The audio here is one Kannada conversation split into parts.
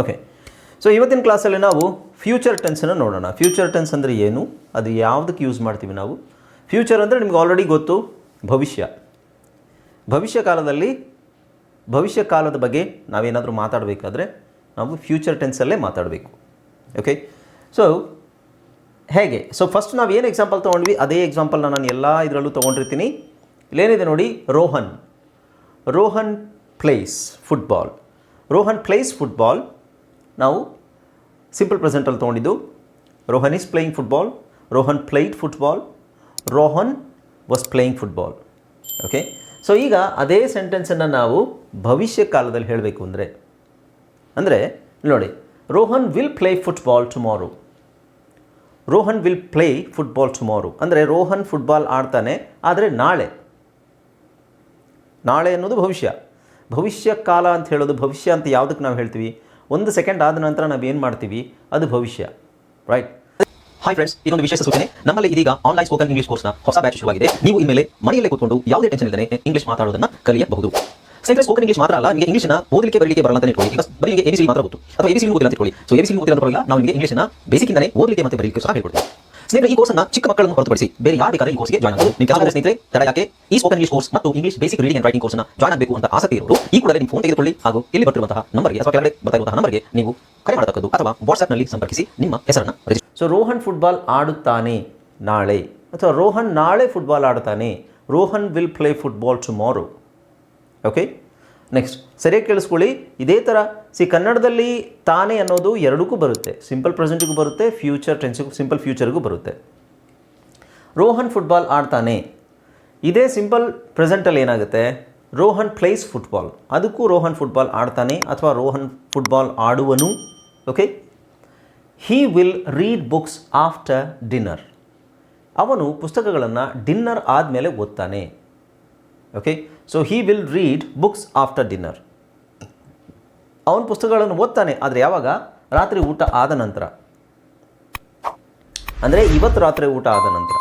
ಓಕೆ ಸೊ ಇವತ್ತಿನ ಕ್ಲಾಸಲ್ಲಿ ನಾವು ಫ್ಯೂಚರ್ ಟೆನ್ಸನ್ನು ನೋಡೋಣ. ಫ್ಯೂಚರ್ ಟೆನ್ಸ್ ಅಂದರೆ ಏನು? ಅದು ಯಾವುದಕ್ಕೆ ಯೂಸ್ ಮಾಡ್ತೀವಿ ನಾವು? ಫ್ಯೂಚರ್ ಅಂದರೆ ನಿಮ್ಗೆ ಆಲ್ರೆಡಿ ಗೊತ್ತು, ಭವಿಷ್ಯ. ಭವಿಷ್ಯ ಕಾಲದಲ್ಲಿ, ಭವಿಷ್ಯ ಕಾಲದ ಬಗ್ಗೆ ನಾವೇನಾದರೂ ಮಾತಾಡಬೇಕಾದ್ರೆ ನಾವು ಫ್ಯೂಚರ್ ಟೆನ್ಸಲ್ಲೇ ಮಾತಾಡಬೇಕು. ಓಕೆ ಸೊ ಹೇಗೆ? ಸೊ ಫಸ್ಟ್ ನಾವು ಏನು ಎಕ್ಸಾಂಪಲ್ ತೊಗೊಂಡ್ವಿ? ಅದೇ ಎಕ್ಸಾಂಪಲ್ನ ನಾನು ಎಲ್ಲ ಇದರಲ್ಲೂ ತೊಗೊಂಡಿರ್ತೀನಿ. ಇಲ್ಲೇನಿದೆ ನೋಡಿ? Rohan. Rohan plays football Rohan plays football ನಾವು ಸಿಂಪಲ್ ಪ್ರೆಸೆಂಟಲ್ಲಿ ತೊಗೊಂಡಿದ್ದು. Rohan is playing football Rohan played football Rohan was playing football okay so ಈಗ ಅದೇ ಸೆಂಟೆನ್ಸನ್ನು ನಾವು ಭವಿಷ್ಯ ಕಾಲದಲ್ಲಿ ಹೇಳಬೇಕು ಅಂದರೆ ಅಂದರೆ ನೋಡಿ, Rohan will play football tomorrow Rohan will play football tomorrow ಅಂದರೆ ರೋಹನ್ ಫುಟ್ಬಾಲ್ ಆಡ್ತಾನೆ, ಆದರೆ ನಾಳೆ. ನಾಳೆ ಅನ್ನೋದು ಭವಿಷ್ಯ. ಭವಿಷ್ಯ ಕಾಲ ಅಂತ ಹೇಳೋದು ಭವಿಷ್ಯ ಅಂತ ಯಾವುದಕ್ಕೆ ನಾವು ಹೇಳ್ತೀವಿ? ಒಂದು ಸೆಕೆಂಡ್ ಆದ ನಂತರ ನಾವು ಏನು ಮಾಡ್ತೀವಿ? ಅದು ಭವಿಷ್ಯ. ರೈಟ್ ಹಾಯ್ ಫ್ರೆಂಡ್ಸ್ ಇದೊಂದು ವಿಶೇಷ ಸೂಚನೆ. ನಮ್ಮಲ್ಲಿ ಇದೀಗ ಆನ್ಲೈನ್ ಸ್ಪೋಕನ್ ಇಂಗ್ಲಿಷ್ ಕೋರ್ಸ್ನ ಹೊಸ ಬ್ಯಾಚ್ ಶುರುವಾಗಿದೆ. ನೀವು ಇನ್ಮೇಲೆ ಮನೆಯಲ್ಲೇ ಕೂತ್ಕೊಂಡು ಯಾವುದೇ ಟೆನ್ಷನ್ ಇಲ್ಲದೆ ಇಂಗ್ಲಿಷ್ ಮಾತಾಡೋದನ್ನ ಕಲಿಯಬಹುದು. ಸ್ನೇಹಿತರೆ ಸ್ಪೋಕನ್ ಇಂಗ್ಲಿಷ್ ಮಾತ್ರ ಅಲ್ಲ, ನಿಮಗೆ ಇಂಗ್ಲಿಷ್ನ ಓದಲಿಕ್ಕೆ, ಬರಲಿಕ್ಕೆ ಬರಲ್ಲ ಅಂತ ಇಟ್ಕೊಳ್ಳಿ ಬರೀ ನಿಮಗೆ ಎಬಿಸಿ ಮಾತ್ರ ಗೊತ್ತು. ಅಥವಾ ಎಬಿಸಿ ಓದಿಲ್ಲ ಅಂತ ಇಟ್ಕೊಳ್ಳಿ ಸೊ ಎಬಿಸಿ ಓದಿಲ್ಲ ಅಂತ ಪರವಾಗಿಲ್ಲ ನಾವು ನಿಮಗೆ ಇಂಗ್ಲಿಷ್ನ ಬೇಸಿಕ್ ಇಂದಾನೆ ಓದಲಿಕ್ಕೆ ಮತ್ತೆ ಬರಲಿಕ್ಕೆ ಸಹ ಹೇಳ್ಕೊಡ್ತೀವಿ. ಸ್ನೇಹಿತರೆ, ಈ ಕೋರ್ಸ್ನ ಚಿಕ್ಕ ಮಕ್ಕಳನ್ನು ಹೊರತುಪಡಿಸಿ ಬೇರೆ ಯಾರು ಬೇಕಾದ್ರೆ ಈ ಕೋರ್ಸ್ಗೆ ಜಾಯ್ನ್ ಆಗಬಹುದು ನಿಮ್ಮ ಕೆಲವು ಸ್ನೇಹಿತರೆ, ತಡ ಯಾಕೆ ಈ ಸ್ಪೋಕನ್ ಇಂಗ್ಲಿಷ್ ಕೋರ್ಸ್ ಮತ್ತು English basic reading and writing ಕೋರ್ಸ್ನ ಜಾಯ್ನ್ ಆಗಬೇಕು ಅಂತ ಆಸಕ್ತಿ ಇರೋರು, ಈ ಕೂಡಲೇ ನಿಮ್ಮ ಫೋನ್ ತೆಗೆದುಕೊಳ್ಳಿ ಹಾಗೂ ಇಲ್ಲಿ ಬರ್ತಿರುವಂತಹ ನಂಬರ್ಗೆ ಅಥವಾ ಕೆಳಗಡೆ ಬರ್ತಾ ನಂಬರ್ಗೆ ನೀವು ಕರೆ ಮಾಡತಕ್ಕದ್ದು ಅಥವಾ ವಾಟ್ಸ್ಆಪ್ನಲ್ಲಿ ಸಂಪರ್ಕಿಸಿ ನಿಮ್ಮ ಹೆಸರನ್ನು ರಿಜಿಸ್ಟರ್ ಸೊ ರೋಹನ್ ಫುಟ್ಬಾಲ್ ಆಡುತ್ತಾನೆ ನಾಳೆ ಅಥವಾ ರೋಹನ್ ನಾಳೆ ಫುಟ್ಬಾಲ್ ಆಡ್ತಾನೆ Rohan will play football tomorrow okay next ಸರಿಯಾಗಿ ಕೇಳಿಸ್ಕೊಳ್ಳಿ. ಇದೇ ಥರ ಸಿ ಕನ್ನಡದಲ್ಲಿ ತಾನೇ ಅನ್ನೋದು ಎರಡಕ್ಕೂ ಬರುತ್ತೆ. ಸಿಂಪಲ್ ಪ್ರೆಸೆಂಟಿಗೂ ಬರುತ್ತೆ ಫ್ಯೂಚರ್ ಟೆನ್ಸಿಗೂ ಸಿಂಪಲ್ ಫ್ಯೂಚರ್ಗೂ ಬರುತ್ತೆ. ರೋಹನ್ ಫುಟ್ಬಾಲ್ ಆಡ್ತಾನೆ. ಇದೇ ಸಿಂಪಲ್ ಪ್ರೆಸೆಂಟಲ್ಲಿ ಏನಾಗುತ್ತೆ? ರೋಹನ್ ಪ್ಲೇಸ್ ಫುಟ್ಬಾಲ್ ಅದಕ್ಕೂ ರೋಹನ್ ಫುಟ್ಬಾಲ್ ಆಡ್ತಾನೆ ಅಥವಾ Rohan football ಆಡುವನು okay he will read books after dinner ಅವನು ಪುಸ್ತಕಗಳನ್ನು ಡಿನ್ನರ್ ಆದಮೇಲೆ ಓದ್ತಾನೆ okay so he will read books after dinner ಅವನ ಪುಸ್ತಕಗಳನ್ನು ಓದ್ತಾನೆ, ಆದರೆ ಯಾವಾಗ? ರಾತ್ರಿ ಊಟ ಆದ ನಂತರ. ಅಂದರೆ ಇವತ್ತು ರಾತ್ರಿ ಊಟ ಆದ ನಂತರ.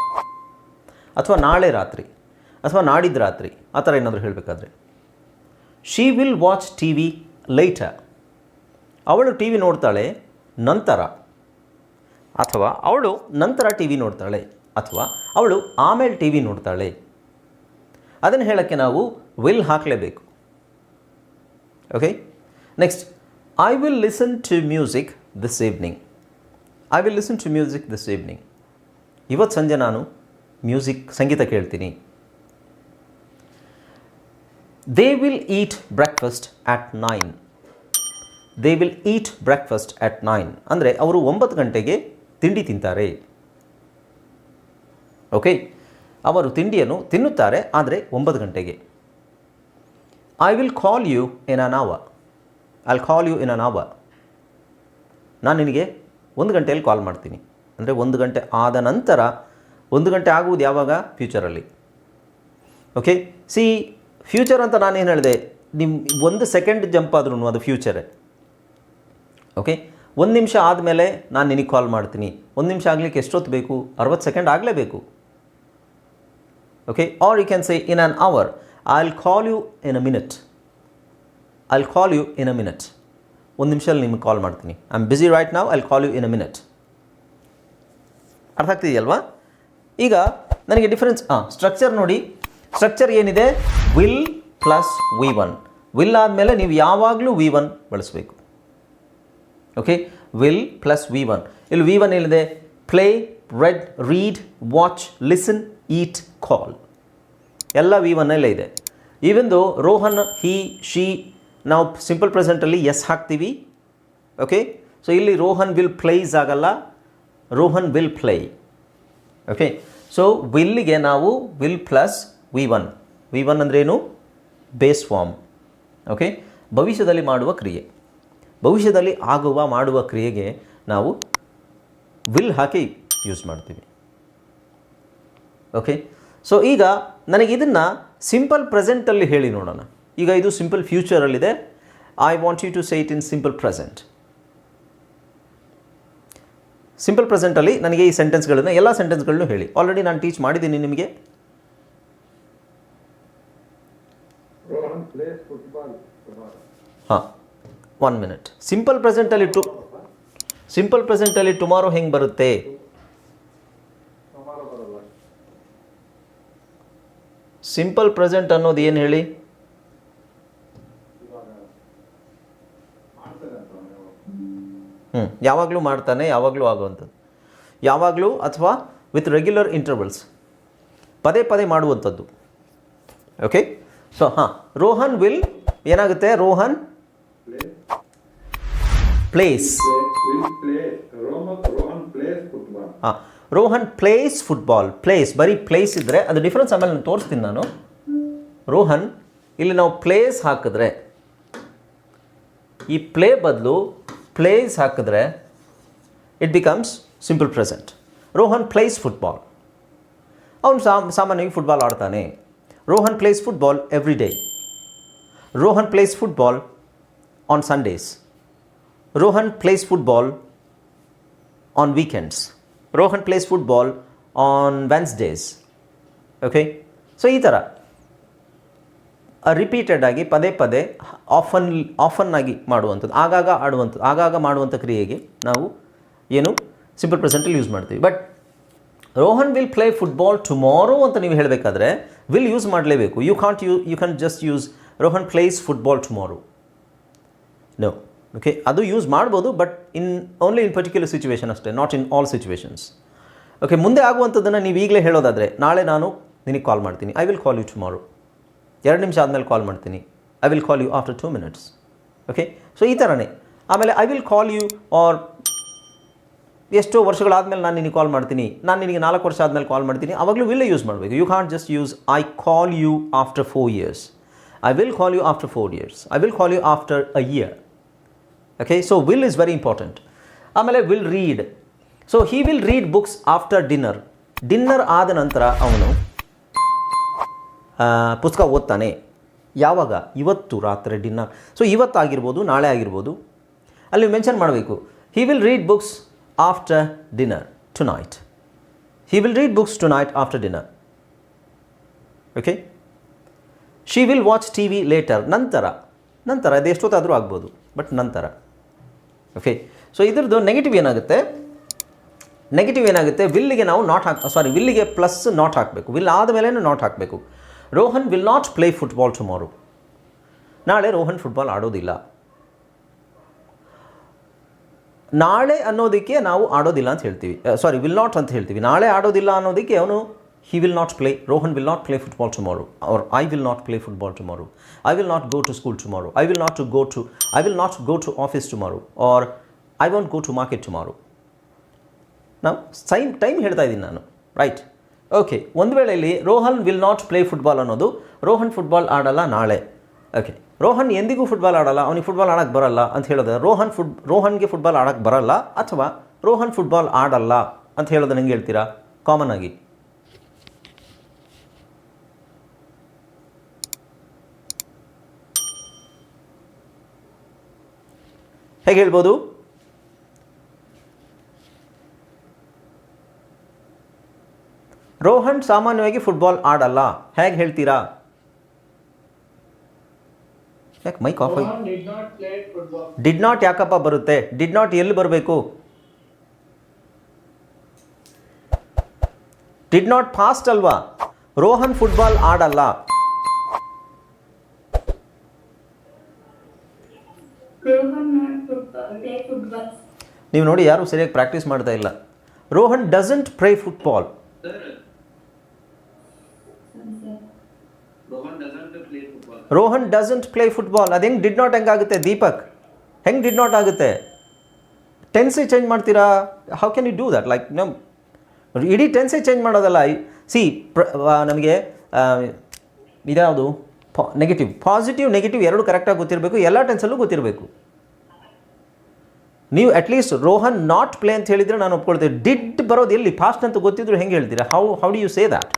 ಅಥವಾ ನಾಳೆ ರಾತ್ರಿ, ಅಥವಾ ನಾಡಿದ್ದು ರಾತ್ರಿ, ಆ ಥರ ಏನಾದರೂ ಹೇಳಬೇಕಾದ್ರೆ. She will watch T V later ಅವಳು ಟಿ ವಿ ನೋಡ್ತಾಳೆ ನಂತರ. ಅಥವಾ ಅವಳು ನಂತರ ಟಿ ವಿ ನೋಡ್ತಾಳೆ, ಅಥವಾ ಅವಳು ಆಮೇಲೆ ಟಿ ವಿ ನೋಡ್ತಾಳೆ. ಅದನ್ನು ಹೇಳೋಕ್ಕೆ ನಾವು will ಹಾಕಲೇಬೇಕು. Okay next I will listen to music this evening I will listen to music this evening ಇವತ್ತು ಸಂಜೆ ನಾನು ಮ್ಯೂಸಿಕ್ ಸಂಗೀತ ಕೇಳ್ತೀನಿ. They will eat breakfast at nine they will eat breakfast at nine ಅಂದರೆ ಅವರು ಒಂಬತ್ತು ಗಂಟೆಗೆ ತಿಂಡಿ ತಿಂತಾರೆ. ಓಕೆ ಅವರು ತಿಂಡಿಯನ್ನು ತಿನ್ನುತ್ತಾರೆ ಆದರೆ ಒಂಬತ್ತು ಗಂಟೆಗೆ. I will call you in an hour I call you in an hour ನಾನು ನಿನಗೆ ಒಂದು ಗಂಟೆಯಲ್ಲಿ ಕಾಲ್ ಮಾಡ್ತೀನಿ. ಅಂದರೆ ಒಂದು ಗಂಟೆ ಆದ ನಂತರ ಒಂದು ಗಂಟೆ ಆಗುವುದು ಯಾವಾಗ? ಫ್ಯೂಚರಲ್ಲಿ ಓಕೆ ಸಿ ಫ್ಯೂಚರ್ ಅಂತ ನಾನು ಏನು ಹೇಳಿದೆ? ನಿಮ್ಮ ಒಂದು ಸೆಕೆಂಡ್ ಜಂಪ್ ಆದ್ರೂ ಅದು ಫ್ಯೂಚರೇ ಓಕೆ ಒಂದು ನಿಮಿಷ ಆದಮೇಲೆ ನಾನು ನಿನಗೆ ಕಾಲ್ ಮಾಡ್ತೀನಿ. ಒಂದು ನಿಮಿಷ ಆಗಲಿಕ್ಕೆ ಎಷ್ಟೊತ್ತು ಬೇಕು? ಅರವತ್ತು ಸೆಕೆಂಡ್ ಆಗಲೇಬೇಕು. Okay or you can say in an hour i'll call call you in minute. I'll call you call a minute ಒಂದು ನಿಮಿಷದಲ್ಲಿ ನಿಮಗೆ ಕಾಲ್ ಮಾಡ್ತೀನಿ. ಐ ಆಮ್ ಬಿಸಿ ರೈಟ್ ನಾವು I call you in a minute ಅರ್ಥ ಆಗ್ತಿದೆಯಲ್ವಾ ಈಗ ನನಗೆ ಡಿಫರೆನ್ಸ್ ಹಾಂ ಸ್ಟ್ರಕ್ಚರ್ ನೋಡಿ. ಸ್ಟ್ರಕ್ಚರ್ ಏನಿದೆ? Will plus V one will ಆದಮೇಲೆ ನೀವು ಯಾವಾಗಲೂ ವಿ ಒನ್ ಬಳಸಬೇಕು. Okay will plus V one ಇಲ್ಲಿ ವಿ ಒನ್ ಏನಿದೆ? Play red read watch listen eat call ಎಲ್ಲ ವಿ ಒನ್ನಲ್ಲೇ ಇದೆ. ಈವೆಂದು ರೋಹನ್ ಹಿ ಶಿ ನಾವು ಸಿಂಪಲ್ ಪ್ರೆಸೆಂಟಲ್ಲಿ ಎಸ್ ಹಾಕ್ತೀವಿ ಓಕೆ ಸೊ ಇಲ್ಲಿ ರೋಹನ್ ವಿಲ್ ಪ್ಲೇಸ್ ಆಗಲ್ಲ. Rohan will play okay so ವಿಲ್ಲಿಗೆ ನಾವು will plus V one V one ಅಂದ್ರೇನು ಬೇಸ್ ಫಾರ್ಮ್ ಓಕೆ ಭವಿಷ್ಯದಲ್ಲಿ ಮಾಡುವ ಕ್ರಿಯೆ. ಭವಿಷ್ಯದಲ್ಲಿ ಆಗುವ, ಮಾಡುವ ಕ್ರಿಯೆಗೆ ನಾವು ವಿಲ್ ಹಾಕಿ ಯೂಸ್ ಮಾಡ್ತೀವಿ. ಓಕೆ ಸೊ ಈಗ ನನಗೆ ಇದನ್ನು ಸಿಂಪಲ್ ಪ್ರೆಸೆಂಟಲ್ಲಿ ಹೇಳಿ ನೋಡೋಣ. ಈಗ ಇದು simple ಫ್ಯೂಚರಲ್ಲಿದೆ I want you to say it in simple present simple ಪ್ರೆಸೆಂಟಲ್ಲಿ ನನಗೆ ಈ ಸೆಂಟೆನ್ಸ್ಗಳನ್ನು ಎಲ್ಲ ಸೆಂಟೆನ್ಸ್ಗಳನ್ನು ಹೇಳಿ. ಆಲ್ರೆಡಿ ನಾನು ಟೀಚ್ ಮಾಡಿದ್ದೀನಿ ನಿಮಗೆ. ಹಾಂ. ಒನ್ ಮಿನಿಟ್ ಸಿಂಪಲ್ ಪ್ರೆಸೆಂಟಲ್ಲಿ ಟು ಸಿಂಪಲ್ ಪ್ರೆಸೆಂಟಲ್ಲಿ ಟುಮಾರೋ ಹೆಂಗೆ ಬರುತ್ತೆ? ಸಿಂಪಲ್ ಪ್ರೆಸೆಂಟ್ ಅನ್ನೋದು ಏನು ಹೇಳಿ? ಹ್ಞೂ ಯಾವಾಗಲೂ ಮಾಡ್ತಾನೆ ಯಾವಾಗಲೂ ಆಗುವಂಥದ್ದು. ಯಾವಾಗಲೂ ಅಥವಾ ವಿತ್ ರೆಗ್ಯುಲರ್ ಇಂಟರ್ವಲ್ಸ್ ಪದೇ ಪದೇ ಮಾಡುವಂಥದ್ದು. ಓಕೆ ಸೊ ಹಾಂ ರೋಹನ್ ವಿಲ್ ಏನಾಗುತ್ತೆ? ರೋಹನ್? ಪ್ಲೇಸ್. ಹಾಂ ರೋಹನ್ ಪ್ಲೇಸ್ ಫುಟ್ಬಾಲ್, ಪ್ಲೇಸ್, ಬರೀ ಪ್ಲೇಸ್ ಇದ್ದರೆ ಅದು ಡಿಫ್ರೆನ್ಸ್ ಆಮೇಲೆ ನಾನು ತೋರಿಸ್ತೀನಿ ನಾನು. ರೋಹನ್, ಇಲ್ಲಿ ನಾವು ಪ್ಲೇಸ್ ಹಾಕಿದ್ರೆ, ಈ ಪ್ಲೇ ಬದಲು ಪ್ಲೇಸ್ ಹಾಕಿದ್ರೆ it becomes simple present Rohan plays football. ಅವನು ಸಾಮ್ ಸಾಮಾನ್ಯವಾಗಿ ಫುಟ್ಬಾಲ್ ಆಡ್ತಾನೆ. Rohan plays football every day Rohan plays football on Sundays Rohan plays football on weekends. Rohan plays football on Wednesdays okay so ಈ ಥರ ರಿಪೀಟೆಡ್ ಆಗಿ ಪದೇ ಪದೇ ಆಫನ್ ಆಫನ್ ಆಗಿ ಮಾಡುವಂಥದ್ದು, ಆಗಾಗ ಆಡುವಂಥದ್ದು, ಆಗಾಗ ಮಾಡುವಂಥ ಕ್ರಿಯೆಗೆ ನಾವು ಏನು ಸಿಂಪಲ್ ಪ್ರೆಸೆಂಟಲ್ಲಿ ಯೂಸ್ ಮಾಡ್ತೀವಿ. But Rohan will play football tomorrow ಅಂತ ನೀವು ಹೇಳಬೇಕಾದ್ರೆ ವಿಲ್ ಯೂಸ್ ಮಾಡಲೇಬೇಕು. You can't you you can just use Rohan plays football tomorrow no okay ಅದು ಯೂಸ್ ಮಾಡ್ಬೋದು but in only in particular situation ಅಷ್ಟೇ not in all situations okay ಮುಂದೆ ಆಗುವಂಥದ್ದನ್ನು ನೀವು ಈಗಲೇ ಹೇಳೋದಾದರೆ, ನಾಳೆ ನಾನು ನಿನಗೆ ಕಾಲ್ ಮಾಡ್ತೀನಿ. I will call you tomorrow ಎರಡು ನಿಮಿಷ ಆದಮೇಲೆ ಕಾಲ್ ಮಾಡ್ತೀನಿ. I will call you after two minutes okay so ಈ ಥರನೇ ಆಮೇಲೆ I will call you or ಎಷ್ಟೋ ವರ್ಷಗಳಾದಮೇಲೆ ನಾನು ನಿನಗೆ ಕಾಲ್ ಮಾಡ್ತೀನಿ. ನಾನು ನಿನಗೆ ನಾಲ್ಕು ವರ್ಷ ಆದಮೇಲೆ ಕಾಲ್ ಮಾಡ್ತೀನಿ. ಅವಾಗಲೂ ವಿಲ್ಲೇ ಯೂಸ್ ಮಾಡಬೇಕು. You can't just use I call you after four years I will call you after four years I will call you after a year okay so will is very important ಆಮೇಲೆ will read so he will read books after dinner dinner ಆದ ನಂತರ ಅವನು ಪುಸ್ತಕ ಓದ್ತಾನೆ. ಯಾವಾಗ? ಇವತ್ತು ರಾತ್ರಿ ಡಿನ್ನರ್ ಸೊ ಇವತ್ತಾಗಿರ್ಬೋದು, ನಾಳೆ ಆಗಿರ್ಬೋದು. ಅಲ್ಲಿ ಮೆನ್ಷನ್ ಮಾಡಬೇಕು. He will read books after dinner tonight he will read books tonight after dinner okay she will watch TV later ನಂತರ. ನಂತರ, ಅದು ಎಷ್ಟೊತ್ತಾದರೂ ಆಗ್ಬೋದು. ಬಟ್ ನಂತರ. ಓಕೆ ಸೊ ಇದ್ರದ್ದು ನೆಗೆಟಿವ್ ಏನಾಗುತ್ತೆ? ನೆಗೆಟಿವ್ ಏನಾಗುತ್ತೆ? ವಿಲ್ಲಿಗೆ ನಾವು ನಾಟ್ ಹಾಕ್ ಸಾರಿ ವಿಲ್ಲಿಗೆ ಪ್ಲಸ್ ನಾಟ್ ಹಾಕಬೇಕು. ವಿಲ್ ಆದಮೇಲೆ ನಾಟ್ ಹಾಕಬೇಕು. Rohan will not play football tomorrow ನಾಳೆ ರೋಹನ್ ಫುಟ್ಬಾಲ್ ಆಡೋದಿಲ್ಲ. ನಾಳೆ ಅನ್ನೋದಕ್ಕೆ ನಾವು ಆಡೋದಿಲ್ಲ ಅಂತ ಹೇಳ್ತೀವಿ. ಸಾರಿ ವಿಲ್ ನಾಟ್ ಅಂತ ಹೇಳ್ತೀವಿ. ನಾಳೆ ಆಡೋದಿಲ್ಲ ಅನ್ನೋದಕ್ಕೆ ಅವನು he will not play Rohan will not play football tomorrow or I will not play football tomorrow I will not go to school tomorrow I will not to go to I will not go to office tomorrow or I want go to market tomorrow ನಾವು ಸೈಮ್ ಟೈಮ್ ಹೇಳ್ತಾ ಇದ್ದೀನಿ ನಾನು ರೈಟ್ ಓಕೆ ಒಂದು ವೇಳೆಯಲ್ಲಿ Rohan will not play football ಅನ್ನೋದು ರೋಹನ್ ಫುಟ್ಬಾಲ್ ಆಡಲ್ಲ ನಾಳೆ. ಓಕೆ ರೋಹನ್ ಎಂದಿಗೂ ಫುಟ್ಬಾಲ್ ಆಡಲ್ಲ, ಅವನಿಗೆ ಫುಟ್ಬಾಲ್ ಆಡೋಕ್ಕೆ ಬರಲ್ಲ ಅಂತ ಹೇಳೋದು ರೋಹನ್ ಫುಟ್ ರೋಹನ್ಗೆ ಫುಟ್ಬಾಲ್ ಆಡೋಕ್ಕೆ ಬರಲ್ಲ ಅಥವಾ ರೋಹನ್ ಫುಟ್ಬಾಲ್ ಆಡಲ್ಲ ಅಂತ ಹೇಳೋದು ನಂಗೆ ಹೇಳ್ತೀರಾ? ಕಾಮನ್ ಆಗಿ. ಹೇಗೆ ಹೇಳ್ಬೋದು? ರೋಹನ್ ಸಾಮಾನ್ಯವಾಗಿ ಫುಟ್ಬಾಲ್ ಆಡಲ್ಲ. ಹೇಗೆ ಹೇಳ್ತೀರಾ? ಯಾಕೆ ಮೈಕ್ ಆಫ್. ಡಿಡ್ ನಾಟ್ ಯಾಕಪ್ಪ ಬರುತ್ತೆ? ಡಿಡ್ ನಾಟ್ ಎಲ್ಲಿ ಬರಬೇಕು? ಡಿಡ್ ನಾಟ್ ಫಾಸ್ಟ್ ಅಲ್ವಾ? ರೋಹನ್ ಫುಟ್ಬಾಲ್ ಆಡಲ್ಲ Rohan not football, play football. ನೀವು ನೋಡಿ ಯಾರು ಸರಿಯಾಗಿ ಪ್ರಾಕ್ಟೀಸ್ ಮಾಡ್ತಾ ಇಲ್ಲ. Rohan doesn't play football. Rohan doesn't play football ಅದು ಹೆಂಗೆ ಡಿಡ್ ನಾಟ್ ಹೆಂಗಾಗುತ್ತೆ ದೀಪಕ್, ಹೆಂಗೆ ಡಿಡ್ ನಾಟ್ ಆಗುತ್ತೆ? ಟೆನ್ಸಿ ಚೇಂಜ್ ಮಾಡ್ತೀರಾ? How can you do that like um, ಇಡೀ ಟೆನ್ಸಿ ಚೇಂಜ್ ಮಾಡೋದಲ್ಲ. ಸಿ ನಮಗೆ ಇದ್ಯಾವುದು? ನೆಗೆಟಿವ್ ಪಾಸಿಟಿವ್ ನೆಗೆಟಿವ್ ಎರಡು ಕರೆಕ್ಟಾಗಿ ಗೊತ್ತಿರಬೇಕು. ಎಲ್ಲ ಟೆನ್ಸಲ್ಲೂ ಗೊತ್ತಿರಬೇಕು. ನೀವು ಅಟ್ಲೀಸ್ಟ್ ರೋಹನ್ ನಾಟ್ ಪ್ಲೇ ಅಂತ ಹೇಳಿದರೆ ನಾನು ಒಪ್ಕೊಳ್ತೇನೆ. ಡಿಡ್ ಬರೋದು ಎಲ್ಲಿ? ಫಾಸ್ಟ್ ಅಂತ ಗೊತ್ತಿದ್ರು ಹೆಂಗೆ ಹೇಳ್ತೀರಾ? How how do you say that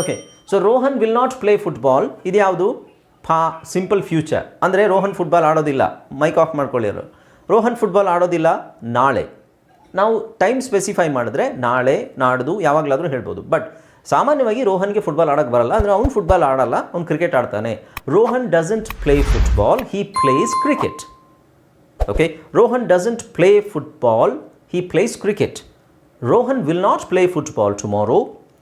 okay so Rohan will not play football ಇದು ಯಾವುದು? ಫಾ ಸಿಂಪಲ್ ಫ್ಯೂಚರ್ ಅಂದರೆ ರೋಹನ್ ಫುಟ್ಬಾಲ್ ಆಡೋದಿಲ್ಲ. ಮೈಕ್ ಆಫ್ ಮಾಡ್ಕೊಳ್ಳಿರೋ ರೋಹನ್ ಫುಟ್ಬಾಲ್ ಆಡೋದಿಲ್ಲ. ನಾಳೆ. ನಾವು ಟೈಮ್ ಸ್ಪೆಸಿಫೈ ಮಾಡಿದ್ರೆ ನಾಳೆ, ನಾಡ್ದು, ಯಾವಾಗಲಾದರೂ ಹೇಳ್ಬೋದು. ಬಟ್ ಸಾಮಾನ್ಯವಾಗಿ ರೋಹನ್ಗೆ ಫುಟ್ಬಾಲ್ ಆಡೋಕ್ಕೆ ಬರಲ್ಲ. ಅಂದರೆ ಅವ್ನು ಫುಟ್ಬಾಲ್ ಆಡಲ್ಲ. ಅವ್ನು ಕ್ರಿಕೆಟ್ ಆಡ್ತಾನೆ. Rohan doesn't play football he plays cricket okay Rohan doesn't play football he plays cricket Rohan will not play football tomorrow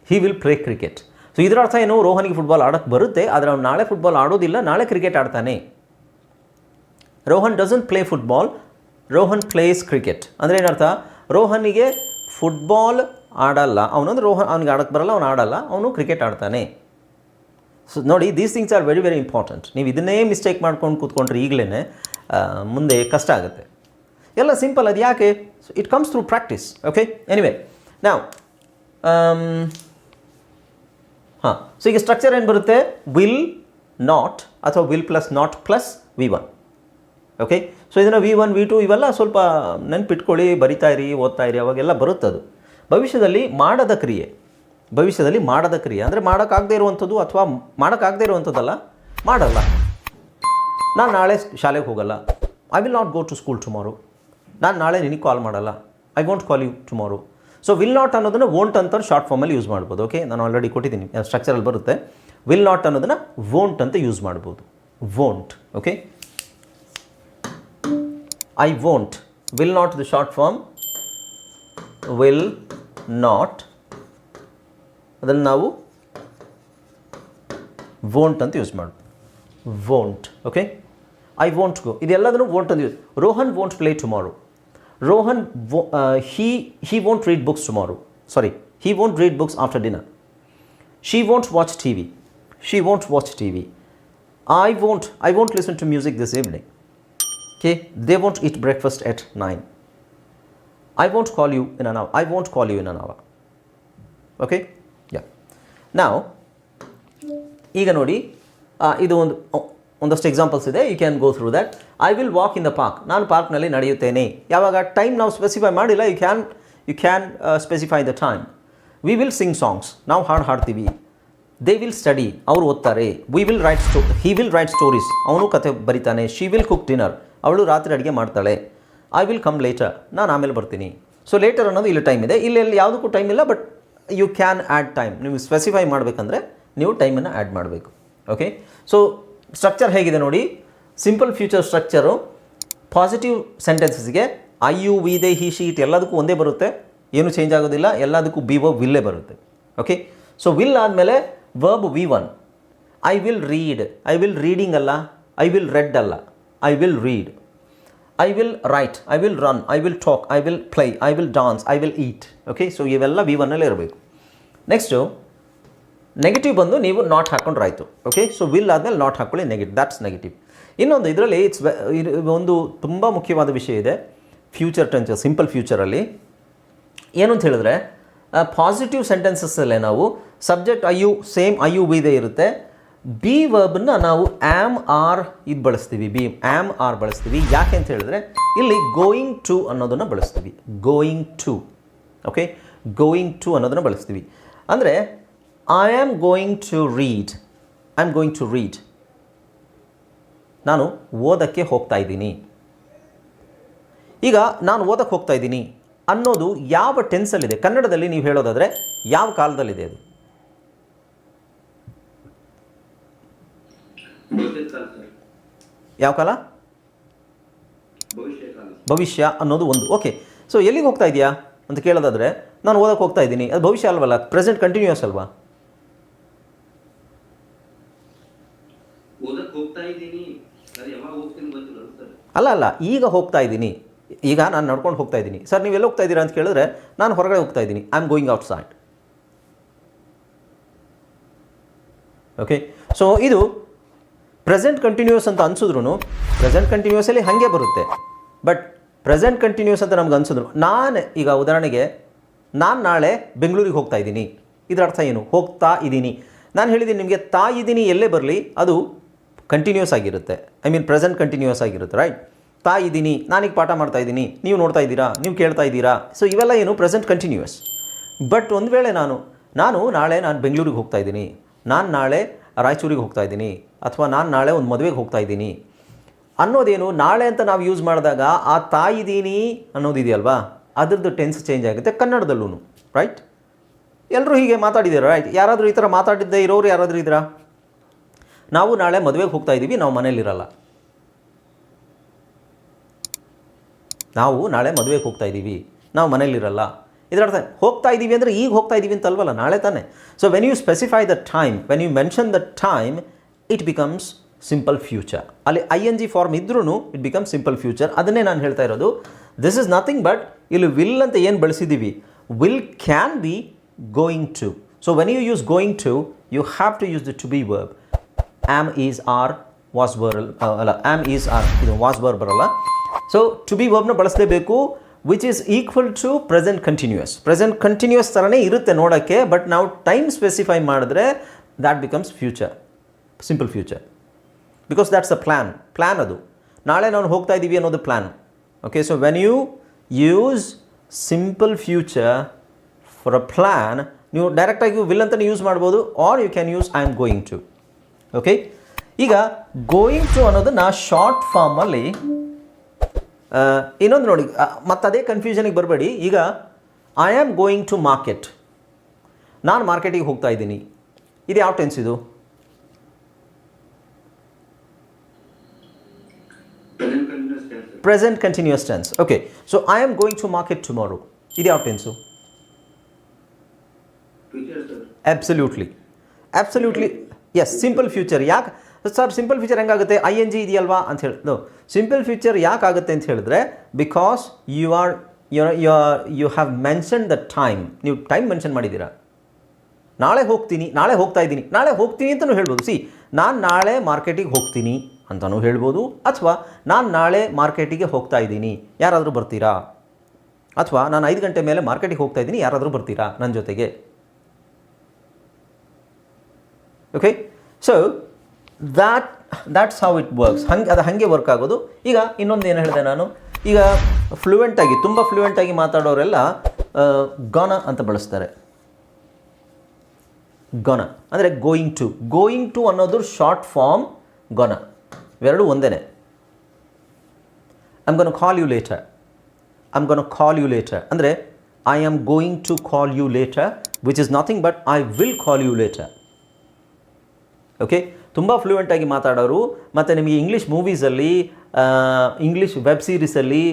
he will play cricket so ಇದರ ಅರ್ಥ ಏನು? ರೋಹನ್ಗೆ ಫುಟ್ಬಾಲ್ ಆಡೋಕ್ಕೆ ಬರುತ್ತೆ, ಆದರೆ ಅವ್ನು ನಾಳೆ ಫುಟ್ಬಾಲ್ ಆಡೋದಿಲ್ಲ, ನಾಳೆ ಕ್ರಿಕೆಟ್ ಆಡ್ತಾನೆ. Rohan doesn't play football Rohan plays cricket ಅಂದರೆ ಏನರ್ಥ ರೋಹನಿಗೆ ಫುಟ್ಬಾಲ್ ಆಡಲ್ಲ. ಅವನಂದ್ರೆ ರೋಹನ್ ಅವ್ನಿಗೆ ಆಡೋಕ್ಕೆ ಬರಲ್ಲ, ಅವನು ಆಡಲ್ಲ, ಅವನು ಕ್ರಿಕೆಟ್ ಆಡ್ತಾನೆ. ಸೊ ನೋಡಿ these things are very very important ನೀವು ಇದನ್ನೇ ಮಿಸ್ಟೇಕ್ ಮಾಡ್ಕೊಂಡು ಕೂತ್ಕೊಂಡ್ರೆ ಈಗಲೇ ಮುಂದೆ ಕಷ್ಟ ಆಗುತ್ತೆ. ಎಲ್ಲ ಸಿಂಪಲ್ ಅದು ಯಾಕೆ? It comes through practice okay anyway ನಾವು ಹಾಂ ಸೊ ಈಗ ಸ್ಟ್ರಕ್ಚರ್ ಏನು ಬರುತ್ತೆ? ವಿಲ್ ನಾಟ್ ಅಥವಾ will plus not plus V one okay so ಇದನ್ನು ವಿ ಒನ್ ವಿ ಟು ಇವೆಲ್ಲ ಸ್ವಲ್ಪ ನೆನ್ಪಿಟ್ಕೊಳ್ಳಿ, ಬರಿತಾ ಇರಿ, ಓದ್ತಾ ಇರಿ, ಅವಾಗೆಲ್ಲ ಬರುತ್ತದು ಭವಿಷ್ಯದಲ್ಲಿ ಮಾಡದ ಕ್ರಿಯೆ, ಭವಿಷ್ಯದಲ್ಲಿ ಮಾಡದ ಕ್ರಿಯೆ, ಅಂದರೆ ಮಾಡೋಕ್ಕಾಗದೇ ಇರುವಂಥದ್ದು ಅಥವಾ ಮಾಡೋಕ್ಕಾಗದೇ ಇರುವಂಥದ್ದಲ್ಲ, ಮಾಡಲ್ಲ. ನಾನು ನಾಳೆ ಶಾಲೆಗೆ ಹೋಗಲ್ಲ. I will not go to school tomorrow ನಾನು ನಾಳೆ ನಿನಗೆ ಕಾಲ್ ಮಾಡಲ್ಲ. I want call you tomorrow so will not ಅನ್ನೋದನ್ನು ವೋಂಟ್ ಅಂತ ಶಾರ್ಟ್ ಫಾರ್ಮಲ್ಲಿ ಯೂಸ್ ಮಾಡ್ಬೋದು ಓಕೆ ನಾನು ಆಲ್ರೆಡಿ ಕೊಟ್ಟಿದ್ದೀನಿ. ಸ್ಟ್ರಕ್ಚರಲ್ಲಿ ಬರುತ್ತೆ. ವಿಲ್ ನಾಟ್ ಅನ್ನೋದನ್ನು ವೋಂಟ್ ಅಂತ ಯೂಸ್ ಮಾಡ್ಬೋದು. Won't okay I won't will not the short form will not ಅದನ್ನು ನಾವು ವೋಂಟ್ ಅಂತ ಯೂಸ್ ಮಾಡ್ಬೋದು. Won't okay I won't go ಇದೆಲ್ಲದನ್ನು won't ಅಂತ use Rohan won't play tomorrow Rohan he he won't read books tomorrow sorry he won't read books after dinner she won't watch TV she won't watch TV I won't I won't listen to music this evening Okay, they won't eat breakfast at 9. I won't call you in an hour. I won't call you in an hour. Okay? Yeah. Now, ಈಗ ನೋಡಿ ಆ, ಇದು ಒಂದು ಒಂದಷ್ಟು ಎಕ್ಸಾಂಪಲ್ಸ್ ಇದೆ you can go through that I will walk in the park ನಾನು ಪಾರ್ಕ್ನಲ್ಲಿ ನಡೆಯುತ್ತೇನೆ. ಯಾವಾಗ ಟೈಮ್ ನಾವು ಸ್ಪೆಸಿಫೈ ಮಾಡಿಲ್ಲ you can you can specify the time we will sing songs ನಾವು ಹಾಡು ಹಾಡ್ತೀವಿ. ದೇ ವಿಲ್ ಸ್ಟಡಿ ಅವ್ರು ಓದ್ತಾರೆ. ವಿ ವಿಲ್ ರೈಟ್ ಸ್ಟೋ ಹಿ ವಿಲ್ ರೈಟ್ ಸ್ಟೋರೀಸ್ ಅವನು ಕತೆ ಬರಿತಾನೆ. ಶಿ ವಿಲ್ ಕುಕ್ ಡಿನ್ನರ್ ಅವಳು ರಾತ್ರಿ ಅಡುಗೆ ಮಾಡ್ತಾಳೆ. ಐ ವಿಲ್ ಕಮ್ ಲೇಟರ್ ನಾನು ಆಮೇಲೆ ಬರ್ತೀನಿ. ಸೊ ಲೇಟರ್ ಅನ್ನೋದು ಇಲ್ಲಿ ಟೈಮ್ ಇದೆ. ಇಲ್ಲಿ ಎಲ್ಲಿ ಯಾವುದಕ್ಕೂ ಟೈಮ್ ಇಲ್ಲ but you can add time ನೀವು ಸ್ಪೆಸಿಫೈ ಮಾಡಬೇಕಂದ್ರೆ ನೀವು ಟೈಮನ್ನು ಆ್ಯಡ್ ಮಾಡಬೇಕು. ಓಕೆ ಸೊ ಸ್ಟ್ರಕ್ಚರ್ ಹೇಗಿದೆ ನೋಡಿ. Simple future structure positive ಸೆಂಟೆನ್ಸಸ್ಗೆ I you we they he she it ಎಲ್ಲದಕ್ಕೂ ಒಂದೇ ಬರುತ್ತೆ. ಏನು ಚೇಂಜ್ ಆಗೋದಿಲ್ಲ. ಎಲ್ಲದಕ್ಕೂ ಬಿ ವರ್ಬ್ ವಿಲ್ಲೇ ಬರುತ್ತೆ. ಓಕೆ ಸೊ ವಿಲ್ ಆದಮೇಲೆ verb V one I will read I will reading ಅಲ್ಲ. ಐ ವಿಲ್ ರೆಡ್ ಅಲ್ಲ. I will read I will write I will run I will talk I will play I will dance I will eat okay so ಇವೆಲ್ಲ ವಿ ಒನ್ನಲ್ಲೇ ಇರಬೇಕು. ನೆಕ್ಸ್ಟು ನೆಗೆಟಿವ್ ಬಂದು ನೀವು ನಾಟ್ ಹಾಕೊಂಡ್ರಾಯ್ತು ಓಕೆ ಸೊ ವಿಲ್ ಆದಮೇಲೆ ನಾಟ್ ಹಾಕ್ಕೊಳ್ಳಿ ನೆಗೆಟಿವ್ ದ್ಯಾಟ್ಸ್ ನೆಗೆಟಿವ್ ಇನ್ನೊಂದು, ಇದರಲ್ಲಿ ಇಟ್ಸ್ ಒಂದು ತುಂಬ ಮುಖ್ಯವಾದ ವಿಷಯ ಇದೆ. ಫ್ಯೂಚರ್ ಟೆನ್ಸ್ ಸಿಂಪಲ್ ಫ್ಯೂಚರಲ್ಲಿ ಏನು ಅಂತ ಹೇಳಿದ್ರೆ ಪಾಸಿಟಿವ್ ಸೆಂಟೆನ್ಸಸ್ಸಲ್ಲೇ ನಾವು subject I you same I you we they ಇರುತ್ತೆ. ಬಿ ವರ್ಬ್ನ ನಾವು ಆ್ಯಮ್ ಆರ್ ಇದು ಬಳಸ್ತೀವಿ. ಬಿ ಆ್ಯಮ್ ಆರ್ ಬಳಸ್ತೀವಿ. ಯಾಕೆ ಅಂತ ಹೇಳಿದ್ರೆ, ಇಲ್ಲಿ ಗೋಯಿಂಗ್ ಟು ಅನ್ನೋದನ್ನು ಬಳಸ್ತೀವಿ. Going to okay going to ಅನ್ನೋದನ್ನು ಬಳಸ್ತೀವಿ. ಅಂದರೆ I am going to read I am going to read ನಾನು ಓದಕ್ಕೆ ಹೋಗ್ತಾ ಇದ್ದೀನಿ. ಈಗ ನಾನು ಓದಕ್ಕೆ ಹೋಗ್ತಾ ಇದ್ದೀನಿ ಅನ್ನೋದು ಯಾವ ಟೆನ್ಸಲ್ಲಿದೆ? ಕನ್ನಡದಲ್ಲಿ ನೀವು ಹೇಳೋದಾದರೆ ಯಾವ ಕಾಲದಲ್ಲಿದೆ ಅದು? ಯಾವ ಕಾಲ? ಭವಿಷ್ಯ ಕಾಲ ಭವಿಷ್ಯ ಅನ್ನೋದು ಒಂದು. ಓಕೆ ಸೊ ಎಲ್ಲಿಗೆ ಹೋಗ್ತಾ ಇದೆಯಾ ಅಂತ ಕೇಳೋದಾದರೆ ನಾನು ಓದಕ್ಕೆ ಹೋಗ್ತಾ ಇದ್ದೀನಿ. ಅದು ಭವಿಷ್ಯ ಅಲ್ವಲ್ಲ? ಪ್ರೆಸೆಂಟ್ ಕಂಟಿನ್ಯೂಸ್ ಅಲ್ವಾ? ಅಲ್ಲ ಅಲ್ಲ, ಈಗ ಹೋಗ್ತಾ ಇದ್ದೀನಿ. ಈಗ ನಾನು ನಡ್ಕೊಂಡು ಹೋಗ್ತಾ ಇದ್ದೀನಿ. ಸರ್, ನೀವು ಎಲ್ಲಿ ಹೋಗ್ತಾ ಇದ್ದೀರಾ ಅಂತ ಕೇಳಿದ್ರೆ ನಾನು ಹೊರಗಡೆ ಹೋಗ್ತಾ ಇದ್ದೀನಿ. I am going outside okay so ಇದು ಪ್ರೆಸೆಂಟ್ ಕಂಟಿನ್ಯೂಸ್ ಅಂತ ಅನ್ಸಿದ್ರು ಪ್ರೆಸೆಂಟ್ ಕಂಟಿನ್ಯೂಸಲ್ಲಿ ಹಾಗೆ ಬರುತ್ತೆ. ಬಟ್ ಪ್ರೆಸೆಂಟ್ ಕಂಟಿನ್ಯೂಸ್ ಅಂತ ನಮ್ಗೆ ಅನ್ಸಿದ್ರು. ನಾನು, ಈಗ ಉದಾಹರಣೆಗೆ, ನಾನು ನಾಳೆ ಬೆಂಗಳೂರಿಗೆ ಹೋಗ್ತಾ ಇದ್ದೀನಿ. ಇದರ ಅರ್ಥ ಏನು? ಹೋಗ್ತಾ ಇದ್ದೀನಿ. ನಾನು ಹೇಳಿದ್ದೀನಿ ನಿಮಗೆ ತಾ ಇದ್ದೀನಿ ಎಲ್ಲೇ ಬರಲಿ? ಅದು ಕಂಟಿನ್ಯೂಸ್ ಆಗಿರುತ್ತೆ. ಐ ಮೀನ್ ಪ್ರೆಸೆಂಟ್ ಕಂಟಿನ್ಯೂಸ್ ಆಗಿರುತ್ತೆ ರೈಟ್ ತಾ ಇದ್ದೀನಿ ನಾನೀಗ ಪಾಠ ಮಾಡ್ತಾ ಇದ್ದೀನಿ ನೀವು ನೋಡ್ತಾ ಇದ್ದೀರಾ, ನೀವು ಕೇಳ್ತಾ ಇದ್ದೀರಾ. ಸೊ ಇವೆಲ್ಲ ಏನು ಪ್ರೆಸೆಂಟ್ ಕಂಟಿನ್ಯೂಸ್ ಬಟ್ ಒಂದು ವೇಳೆ ನಾನು ನಾನು ನಾಳೆ ನಾನು ಬೆಂಗಳೂರಿಗೆ ಹೋಗ್ತಾ ಇದ್ದೀನಿ ನಾನು ನಾಳೆ ರಾಯಚೂರಿಗೆ ಹೋಗ್ತಾ ಇದ್ದೀನಿ ಅಥವಾ ನಾನು ನಾಳೆ ಒಂದು ಮದುವೆಗೆ ಹೋಗ್ತಾ ಇದ್ದೀನಿ ಅನ್ನೋದೇನು ನಾಳೆ ಅಂತ ನಾವು ಯೂಸ್ ಮಾಡಿದಾಗ ಆ ತಾಯಿದೀನಿ ಅನ್ನೋದಿದೆಯಲ್ವಾ ಅದ್ರದ್ದು ಟೆನ್ಸ್ ಚೇಂಜ್ ಆಗುತ್ತೆ ಕನ್ನಡದಲ್ಲೂ ರೈಟ್ ಎಲ್ಲರೂ ಹೀಗೆ ಮಾತಾಡಿದ್ದೀರಾ ರೈಟ್ ಯಾರಾದರೂ ಈ ಥರ ಮಾತಾಡಿದ್ದೇ ಇರೋರು ಯಾರಾದರೂ ಇದ್ದೀರಾ? ನಾವು ನಾಳೆ ಮದುವೆಗೆ ಹೋಗ್ತಾ ಇದ್ದೀವಿ, ನಾವು ಮನೇಲಿರಲ್ಲ ನಾವು ನಾಳೆ ಮದುವೆಗೆ ಹೋಗ್ತಾ ಇದ್ದೀವಿ, ನಾವು ಮನೇಲಿರಲ್ಲ ಇದರರ್ಥ ಹೋಗ್ತಾ ಇದ್ದೀವಿ ಅಂದರೆ ಈಗ ಹೋಗ್ತಾ ಇದ್ದೀವಿ ಅಂತಲ್ವಲ್ಲ, ನಾಳೆ ತಾನೆ. So when you specify the time when you mention the time it becomes simple future ಅಲ್ಲಿ ಐ ಎನ್ ಜಿ ಫಾರ್ಮ್ ಇದ್ರೂ ಇಟ್ ಬಿಕಮ್ಸ್ ಸಿಂಪಲ್ ಫ್ಯೂಚರ್ ಅದನ್ನೇ ನಾನು ಹೇಳ್ತಾ ಇರೋದು ದಿಸ್ ಇಸ್ ನಥಿಂಗ್ ಬಟ್ ಇಲ್ಲಿ ವಿಲ್ ಅಂತ ಏನು ಬಳಸಿದ್ದೀವಿ? Will can be going to so when you use going to you have to use the to be verb am is are was ಬರಲ್ ಅಲ್ಲ ಆಮ್ ಈಸ್ ಆರ್ ಇದು ವಾಸ್ ಬರ್ ಬರಲ್ಲ. ಸೊ ಟು ಬಿ ವರ್ಬ್ನ ಬಳಸಲೇಬೇಕು which is equal to present continuous present continuous ಥರನೇ ಇರುತ್ತೆ ನೋಡೋಕ್ಕೆ ಬಟ್ ನಾವು ಟೈಮ್ ಸ್ಪೆಸಿಫೈ ಮಾಡಿದ್ರೆ that becomes future simple future because that's a plan plan ಅದು. ನಾಳೆ ನಾವು ಹೋಗ್ತಾ ಇದ್ದೀವಿ ಅನ್ನೋದು plan okay so when you use simple future for a plan ನೀವು ಡೈರೆಕ್ಟಾಗಿ ವಿಲ್ ಅಂತಲೇ ಯೂಸ್ ಮಾಡ್ಬೋದು or you can use I am going to okay ಈಗ ಗೋಯಿಂಗ್ ಟು ಅನ್ನೋದನ್ನು ಶಾರ್ಟ್ ಫಾರ್ಮಲ್ಲಿ ಇನ್ನೊಂದು ನೋಡಿ ಮತ್ತೆ ಅದೇ ಕನ್ಫ್ಯೂಷನಿಗೆ ಬರಬೇಡಿ. ಈಗ I am going to market ನಾನು ಮಾರ್ಕೆಟಿಗೆ ಹೋಗ್ತಾ ಇದ್ದೀನಿ. ಇದು ಯಾವ ಟೆನ್ಸ್ ಇದು? Present continuous tense okay so I am going to market tomorrow ಇದು ಯಾವ tense absolutely absolutely yes simple future ಯಾಕೆ? ಸರ್ ಸಿಂಪಲ್ ಫ್ಯೂಚರ್ ಹೆಂಗಾಗುತ್ತೆ? ಐ ಎನ್ ಜಿ ಇದೆಯಲ್ವಾ ಅಂತ ಹೇಳಿ. ಸಿಂಪಲ್ ಫ್ಯೂಚರ್ ಯಾಕಾಗುತ್ತೆ ಅಂತ ಹೇಳಿದ್ರೆ because you are you you you have mention the time ನೀವು ಟೈಮ್ ಮೆನ್ಷನ್ ಮಾಡಿದ್ದೀರಾ? ನಾಳೆ ಹೋಗ್ತೀನಿ, ನಾಳೆ ಹೋಗ್ತಾ ಇದ್ದೀನಿ. ನಾಳೆ ಹೋಗ್ತೀನಿ ಅಂತಲೂ ಹೇಳ್ಬೋದು. ಸಿ ನಾನು ನಾಳೆ ಮಾರ್ಕೆಟಿಗೆ ಹೋಗ್ತೀನಿ ಅಂತಲೂ ಹೇಳ್ಬೋದು. ಅಥವಾ ನಾನು ನಾಳೆ ಮಾರ್ಕೆಟಿಗೆ ಹೋಗ್ತಾ ಇದ್ದೀನಿ. ಯಾರಾದರೂ ಬರ್ತೀರಾ? ಅಥವಾ ನಾನು ಐದು ಗಂಟೆ ಮೇಲೆ ಮಾರ್ಕೆಟಿಗೆ ಹೋಗ್ತಾ ಇದ್ದೀನಿ. ಯಾರಾದರೂ ಬರ್ತೀರಾ ನನ್ನ ಜೊತೆಗೆ? Okay so that that's how it works ಹಂಗೆ, ಅದು ಹಾಗೆ ವರ್ಕ್ ಆಗೋದು. ಈಗ ಇನ್ನೊಂದು ಏನು ಹೇಳಿದೆ ನಾನು? ಈಗ ಫ್ಲೂಯೆಂಟಾಗಿ ತುಂಬ ಫ್ಲೂಯೆಂಟಾಗಿ ಮಾತಾಡೋರೆಲ್ಲ ಗಾನ ಅಂತ ಬಳಸ್ತಾರೆ. ಗಣ ಅಂದರೆ ಗೋಯಿಂಗ್ ಟು ಗೋಯಿಂಗ್ ಟು ಅನ್ನೋದು ಶಾರ್ಟ್ ಫಾರ್ಮ್ ಗೊನ ಇವೆರಡೂ ಒಂದೇ I'm gonna call you later I'm gonna call you later ಅಂದರೆ I am going to call you later which is nothing but I will call you later okay ತುಂಬ ಫ್ಲೂಯೆಂಟಾಗಿ ಮಾತಾಡೋರು. ಮತ್ತು ನಿಮಗೆ ಇಂಗ್ಲೀಷ್ ಮೂವೀಸಲ್ಲಿ ಇಂಗ್ಲೀಷ್ ವೆಬ್ ಸೀರೀಸಲ್ಲಿ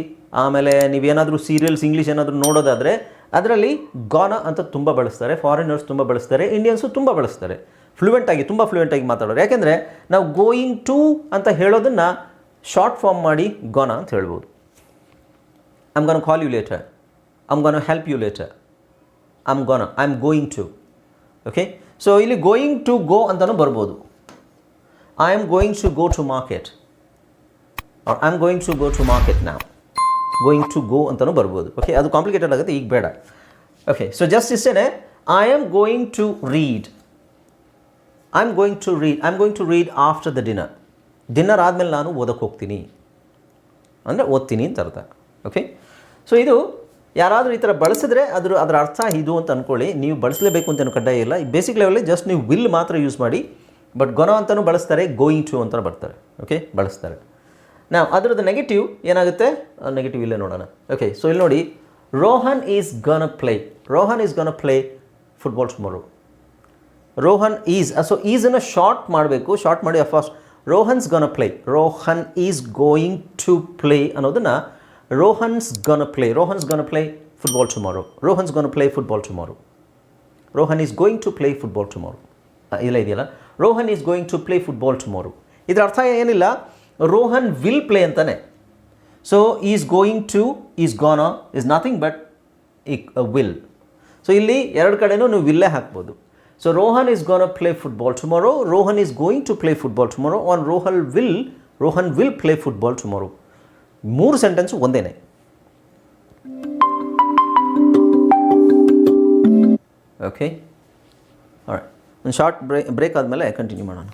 ಆಮೇಲೆ ನೀವೇನಾದರೂ ಸೀರಿಯಲ್ಸ್ ಇಂಗ್ಲೀಷ್ ಏನಾದರೂ ನೋಡೋದಾದರೆ, ಅದರಲ್ಲಿ ಗಾನ ಅಂತ ತುಂಬ ಬಳಸ್ತಾರೆ ಫಾರಿನರ್ಸ್ ತುಂಬ ಬಳಸ್ತಾರೆ ಇಂಡಿಯನ್ಸು ತುಂಬ ಬಳಸ್ತಾರೆ. ಫ್ಲೂಯೆಂಟಾಗಿ ತುಂಬ ಫ್ಲೂಯೆಂಟಾಗಿ ಮಾತಾಡೋರು. ಯಾಕೆಂದರೆ ನಾವು ಗೋಯಿಂಗ್ ಟು ಅಂತ ಹೇಳೋದನ್ನು ಶಾರ್ಟ್ ಫಾರ್ಮ್ ಮಾಡಿ ಗಾನ ಅಂತ ಹೇಳ್ಬೋದು. I'm gonna call you later I'm gonna help you later I'm gonna I am going to okay so ಇಲ್ಲಿ ಗೋಯಿಂಗ್ ಟು ಗೋ ಅಂತಲೂ ಬರ್ಬೋದು. I am going to go to market I am going to go to market ನಾವು ಗೋಯಿಂಗ್ ಟು ಗೋ ಅಂತಲೂ ಬರ್ಬೋದು. ಓಕೆ ಅದು ಕಾಂಪ್ಲಿಕೇಟೆಡ್ ಆಗುತ್ತೆ, ಈಗ ಬೇಡ. ಓಕೆ ಸೊ ಜಸ್ಟ್ ಇಷ್ಟೇ I am going to read I am going to read I am going to read after the dinner dinner ಆದಮೇಲೆ ನಾನು ಓದಕ್ಕೆ ಹೋಗ್ತೀನಿ. ಅಂದರೆ ಓದ್ತೀನಿ ಅಂತ ಅರ್ಥ. ಓಕೆ ಸೊ ಇದು ಯಾರಾದರೂ ಈ ಥರ ಬಳಸಿದ್ರೆ ಅದ್ರ ಅದರ ಅರ್ಥ ಇದು ಅಂತ ಅಂದ್ಕೊಳ್ಳಿ ನೀವು ಬಳಸಲೇಬೇಕು ಅಂತ ಏನು ಕಡ್ಡಾಯ ಇಲ್ಲ. ಬೇಸಿಕ್ ಲೆವೆಲಲ್ಲಿ ಜಸ್ಟ್ ನೀವು ವಿಲ್ ಮಾತ್ರ ಯೂಸ್ ಮಾಡಿ ಬಟ್ ಗೊನ ಅಂತಲೂ ಬಳಸ್ತಾರೆ ಗೋಯಿಂಗ್ ಟು ಅಂತ ಬರ್ತಾರೆ. ಓಕೆ ಬಳಸ್ತಾರೆ. ನಾವು ಅದರದ್ದು ನೆಗೆಟಿವ್ ಏನಾಗುತ್ತೆ? ನೆಗೆಟಿವ್ ಇಲ್ಲೇ ನೋಡೋಣ. ಓಕೆ ಸೊ ಇಲ್ಲಿ ನೋಡಿ, Rohan is gonna play Rohan is gonna play football tomorrow Rohan is so ಈಸನ್ನು short ಮಾಡಬೇಕು. ಶಾರ್ಟ್ ಮಾಡಿ first Rohan's gonna play Rohan is going to play ಅನ್ನೋದನ್ನು Rohan's gonna play Rohan's gonna play football tomorrow. Rohan's gonna play football tomorrow Rohan is going to play football tomorrow. ಇಲ್ಲ ಇದೆಯಲ್ಲ? Rohan is going to play football tomorrow ಇದರ ಅರ್ಥ ಏನಿಲ್ಲ? ರೋಹನ್ ವಿಲ್ ಪ್ಲೇ ಅಂತಾನೆ. So is going to is gonna is nothing but ಈ ವಿಲ್ ಸೊ ಇಲ್ಲಿ ಎರಡು ಕಡೆನೂ ನೀವು ವಿಲ್ಲೇ ಹಾಕ್ಬೋದು. So Rohan is gonna play football tomorrow Rohan is going to play football tomorrow and Rohan will Rohan will play football tomorrow ಮೂರು ಸೆಂಟೆನ್ಸು ಒಂದೇನೆ. ಓಕೆ ಒಂದು ಶಾರ್ಟ್ ಬ್ರೇಕ್ ಬ್ರೇಕ್ ಆದಮೇಲೆ ಕಂಟಿನ್ಯೂ ಮಾಡೋಣ.